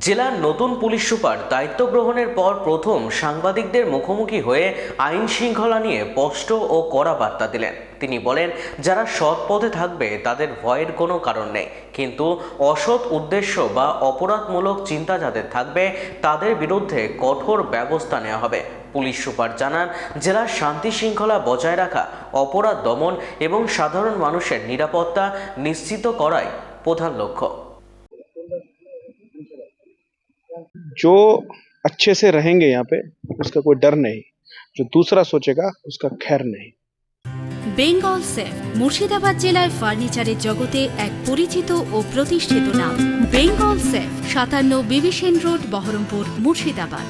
জেলার নতুন police super দায়িত্ব গ্রহণের পর প্রথম সাংবাদিকদের মুখোমুখি হয়ে আইন শৃঙ্খলা নিয়ে স্পষ্ট ও কড়া বার্তা দিলেন। তিনি বলেন, যারা সৎ পথে থাকবে, তাদের ভয়ের কোনো কারণ নেই। কিন্তু অসৎ উদ্দেশ্য বা অপরাধমূলক চিন্তা যাদের থাকবে, তাদের বিরুদ্ধে কঠোর ব্যবস্থা নেওয়া হবে। পুলিশ সুপার জানান, জেলার শান্তি শৃঙ্খলা বজায় রাখা, অপরাধ দমন এবং সাধারণ মানুষের নিরাপত্তা নিশ্চিত করাই প্রধান লক্ষ্য। जो अच्छे से रहेंगे यहाँ पे उसका कोई डर नहीं जो दूसरा सोचेगा उसका खैर नहीं বেঙ্গল সেফ মুর্শিদাবাদ জেলায় ফার্নিচারের জগতে এক পরিচিত ও প্রতিষ্ঠিত নাম বেঙ্গল সেফ সাতান্ন বিবিসেন রোড বহরমপুর মুর্শিদাবাদ